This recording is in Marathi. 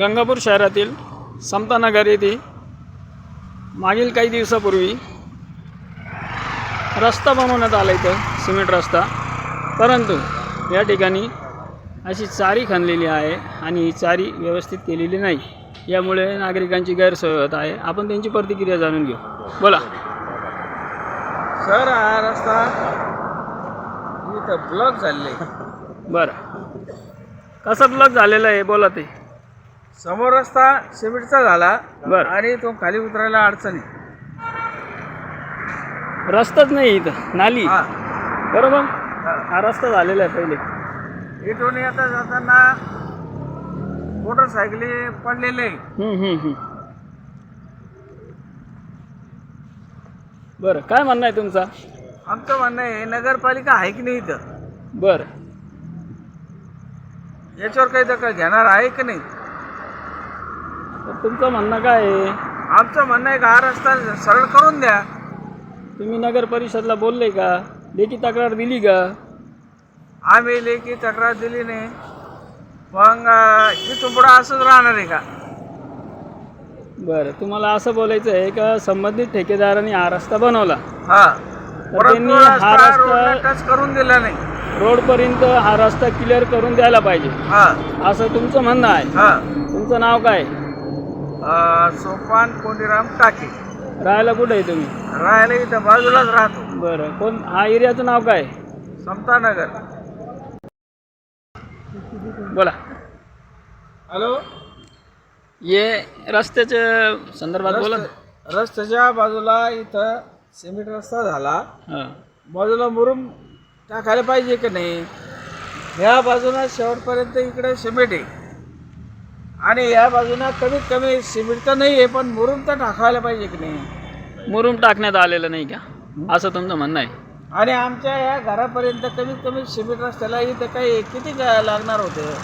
गंगापूर शहरातील समतानगर येथे मागील काही दिवसापूर्वी रस्ता बनवण्यात आला इथं सिमेंट रस्ता. परंतु या ठिकाणी अशी चारी खणलेली आहे आणि ही चारी व्यवस्थित केलेली नाही. यामुळे नागरिकांची गैरसोय होत आहे. आपण त्यांची प्रतिक्रिया जाणून घेऊ. बोला. सर हा रस्ता इथं ब्लॉक झालेला आहे. बरं. कसा ब्लॉक झालेला आहे? बोला ते. समोर रस्ता सिमेंटचा झाला बरं. आणि तो खाली उतरायला अडचणी रस्ताच नाही इथं नाली. हा. बरोबर? हा. रस्ता झालेला आहे पहिले. इथून येता जाताना मोटरसायकली पडलेले हम्म, हम्म, हम्म. बरं काय म्हणणं आहे तुमचा? आमचं म्हणणं आहे नगरपालिका आहे की नाही इथं? बरं. याच्यावर काही दखल घेणार आहे की नाही? तुमचं म्हणणं काय आहे? आमचं म्हणणं आहे का हा रस्ता सरळ करून द्या. तुम्ही नगर परिषदला बोलले का? लेखी तक्रार दिली का? आम्ही लेखी तक्रार दिली नाही. मग अं, इथून पुढं असंच राहणार आहे का? बरं तुम्हाला असं बोलायचं आहे का संबंधित ठेकेदाराने हा रस्ता बनवला? हा. परत त्यांनी हा रस्ता रस्ता- रोडला टच करून दिला नाही. रोडपर्यंत हा रस्ता क्लिअर करून द्यायला पाहिजे. हा. असं तुमचं म्हणणं आहे. हा. तुमचं नाव काय? सोपान कोंडीराम टाके राहायला कुठं आहे तुम्ही? राहायला इथं बाजूलाच राहतो. बरं. कोण हा एरियाचं नाव काय? समतानगर बोला. हॅलो? ये रस्त्याच्या संदर्भात बोला ना. रस्त्याच्या बाजूला इथं सिमेंट रस्ता झाला. हां. बाजूला मुरुम टाकायला पाहिजे की नाही? ह्या बाजूला शेवटपर्यंत इकडे सिमेंट आहे. आणि या बाजूला कमीत कमी सिमेंट तर नाही आहे पण मुरुम तर टाकायला पाहिजे की नाही? मुरुम टाकण्यात आलेलं नाही का? असं तुमचं म्हणणं आहे? आणि आमच्या या घरापर्यंत कमीत कमी सिमेंट रस्त्याला इथं काही किती लागणार होतं?